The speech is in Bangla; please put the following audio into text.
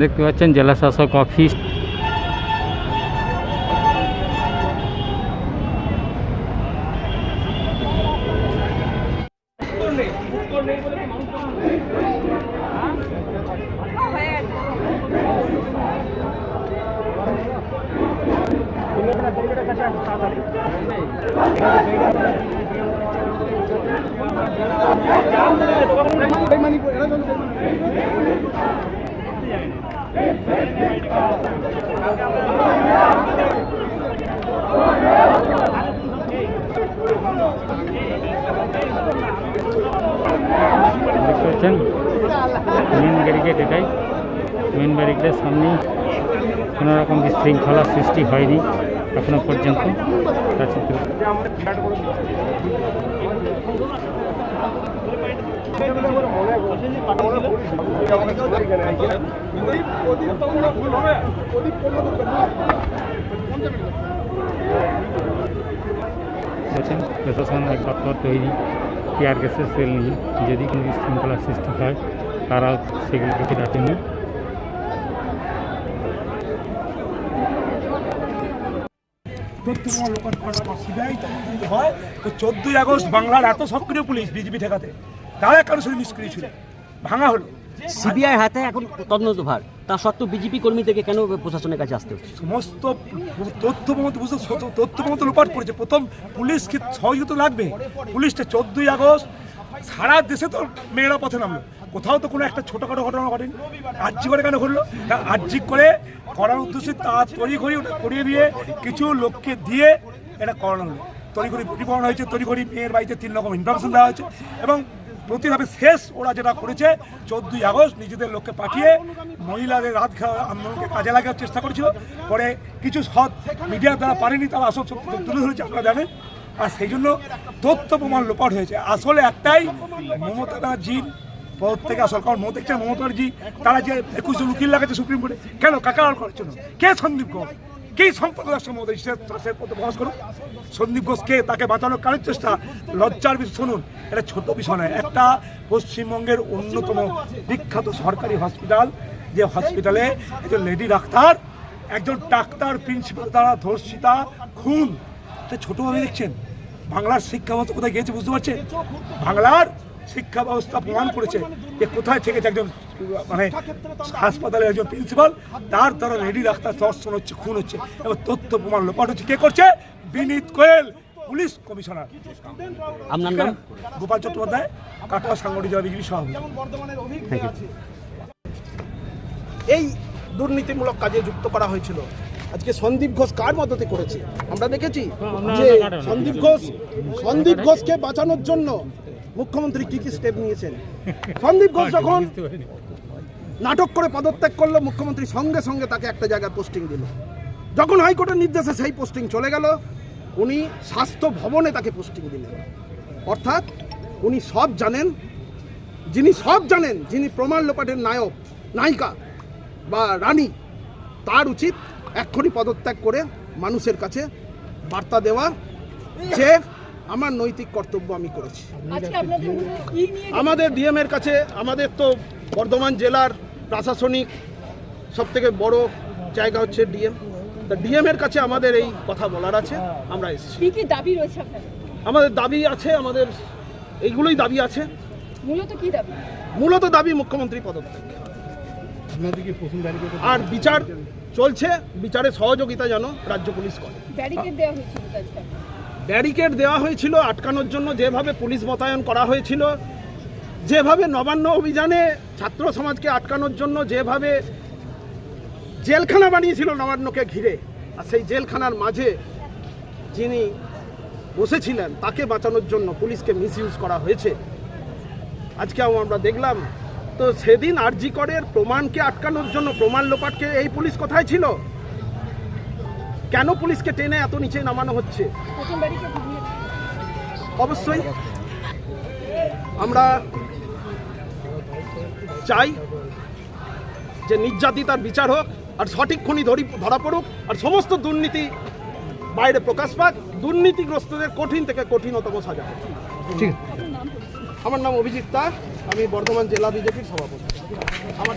দেখতে পাচ্ছেন জেলা শাসক অফিস দেখতে মেন ব্যারিকেড এটাই। মেন ব্যারিকেডের সামনেই কোনো রকম বিশৃঙ্খলা সৃষ্টি হয়নি। এখনও পর্যন্ত। বলছেন প্রশাসন এক দপ্তর তৈরি। টিয়ার গ্যাসের সেল নিয়ে যদি কোনো বিশৃঙ্খলা সৃষ্টি হয় তারা সেগুলোকে ফেরাতে করার পর সিবিআই তদন্ত হয় তো চোদ্দই আগস্ট বাংলার এত সক্রিয় পুলিশ বিজেপি ঠেকাতে তারা সাথে নিষ্ক্রিয় ছিল ভাঙা হলো। সিবিআই হাতে এখন তদন্ত ভার তা সত্ত্বেও বিজেপি কর্মীদেরকে কেন প্রশাসনের কাছে আসতে হচ্ছে? সমস্ত তথ্য বুঝতে তথ্য প্রমাণ তো লোপাট করেছে প্রথম পুলিশকে সহযোগিতা লাগবে? পুলিশটা চোদ্দই আগস্ট সারা দেশে তো মেয়েরা পথে নামলো। কোথাও তো কোনো একটা ছোটোখাটো ঘটনা ঘটেনি। আর্জি করে কেন ঘটলো? না আর্জি করে করার উদ্দেশ্যে তা তৈরি করে করিয়ে দিয়ে কিছু লোককে দিয়ে এটা করানো হলো। তৈরি করে করানো হয়েছে, তৈরি করে মেয়ের বাড়িতে তিন রকম ইনফরমেশন দেওয়া হয়েছে এবং প্রতিভাবে শেষ ওরা যেটা করেছে, চোদ্দই আগস্ট নিজেদের লোককে পাঠিয়ে মহিলাদের রাত আন্দোলনকে কাজে লাগার চেষ্টা করেছিল। পরে কিছু সৎ মিডিয়ার দ্বারা পারেনি, তারা আসল সত্য তুলে ধরেছে, আপনারা জানেন। আর সেই জন্য তথ্য প্রমাণ লোপাট হয়েছে। আসলে একটাই মমতা ব্যানার্জির পদ থেকে আসল কারণ দেখছেন মমতা তারা যে একুশ জন উকিল লাগাচ্ছে সুপ্রিম কোর্টে, কেন কাকার করার জন্য? কে সন্দীপ ঘোষ? কে সম্পদ রাষ্ট্র মমতা সে পদে করুন সন্দীপ ঘোষ কে? তাকে বাঁচানোর কারের চেষ্টা, লজ্জার বিষয়। শুনুন, এটা ছোট বিষয় নয়, একটা পশ্চিমবঙ্গের অন্যতম বিখ্যাত সরকারি হসপিটাল, যে হসপিটালে একজন লেডি ডাক্তার, একজন ডাক্তার প্রিন্সিপাল দ্বারা ধর্ষিতা, খুন। এটা ছোটভাবে দেখছেন? বাংলার শিক্ষা ব্যবস্থা কোথায় গিয়েছে বুঝতে পারছেন? বাংলার শিক্ষা ব্যবস্থা প্রমাণ করেছে যে কোথায় থেকে একজন মানে হাসপাতালে একজন প্রিন্সিপাল তার দ্বারা রেডি ডাক্তার দর্শন হচ্ছে খুন হচ্ছে এবং তথ্য প্রমাণ লোপাট হচ্ছে। কে করছে? Vineet Koyel police commissioner. আপনার নাম? গোপাল চট্টোপাধ্যায় কাটোয়া সাংগঠনিক জেলা বিজেপি সভাপতি। এই দুর্নীতিমূলক কাজে যুক্ত করা হয়েছিল। আজকে সন্দীপ ঘোষ কার মদতে করেছে? আমরা দেখেছি যে সন্দীপ ঘোষ সন্দীপ ঘোষকে বাঁচানোর জন্য মুখ্যমন্ত্রী কি কি স্টেপ নিয়েছেন? সন্দীপ ঘোষ যখন নাটক করে পদত্যাগ করল মুখ্যমন্ত্রী সঙ্গে সঙ্গে তাকে একটা জায়গায় পোস্টিং দিল। যখন হাইকোর্টের নির্দেশে সেই পোস্টিং চলে গেল উনি স্বাস্থ্য ভবনে তাকে পোস্টিং দিলেন। অর্থাৎ উনি সব জানেন যিনি সব জানেন যিনি প্রমাণ লোপাটের নায়ক নায়িকা বা রানী তার উচিত এক্ষুনি পদত্যাগ করে মানুষের কাছে বার্তা দেওয়া যে আমার নৈতিক কর্তব্য আমি করেছি। আমাদের ডিএম এর কাছে আমাদের তো বর্ধমান জেলার প্রশাসনিক সব থেকে বড় জায়গা হচ্ছে ডিএম তা ডিএম এর কাছে আমাদের এই কথা বলার আছে আমরা এসেছি। কি কি দাবি রয়েছে আপনাদের? আমাদের দাবি আছে আমাদের এইগুলোই দাবি আছে। মূলত কি দাবি? মূলত দাবি মুখ্যমন্ত্রী পদত্যাগ। আর বিচার চলছে বিচারে সহযোগিতা যেন রাজ্য পুলিশ করে। ব্যারিকেড দেওয়া হয়েছিল আটকানোর জন্য যেভাবে পুলিশ মোতায়েন করা হয়েছিল যেভাবে নবান্ন অভিযানে ছাত্র সমাজকে আটকানোর জন্য যেভাবে জেলখানা বানিয়েছিল নবান্নকে ঘিরে আর সেই জেলখানার মাঝে যিনি বসেছিলেন তাকে বাঁচানোর জন্য পুলিশকে মিসইউজ করা হয়েছে। আজকে আমরা দেখলাম তো সেদিন আরজি করের প্রমাণকে আটকানোর জন্য প্রমাণ লোপাটকে এই পুলিশ কোথায় ছিল? কেন পুলিশকে টেনে এত নিচে নামানো হচ্ছে? অবশ্যই। আমরা চাই যে নির্যাতিতার বিচার হোক আর সঠিক খুনি ধরি ধরা পড়ুক আর সমস্ত দুর্নীতি বাইরে প্রকাশ পাক। দুর্নীতিগ্রস্তদের কঠিন থেকে কঠিনতম সাজা। আমার নাম অভিজিৎ দাস আমি বর্ধমান জেলা বিজেপির সভাপতি। আমার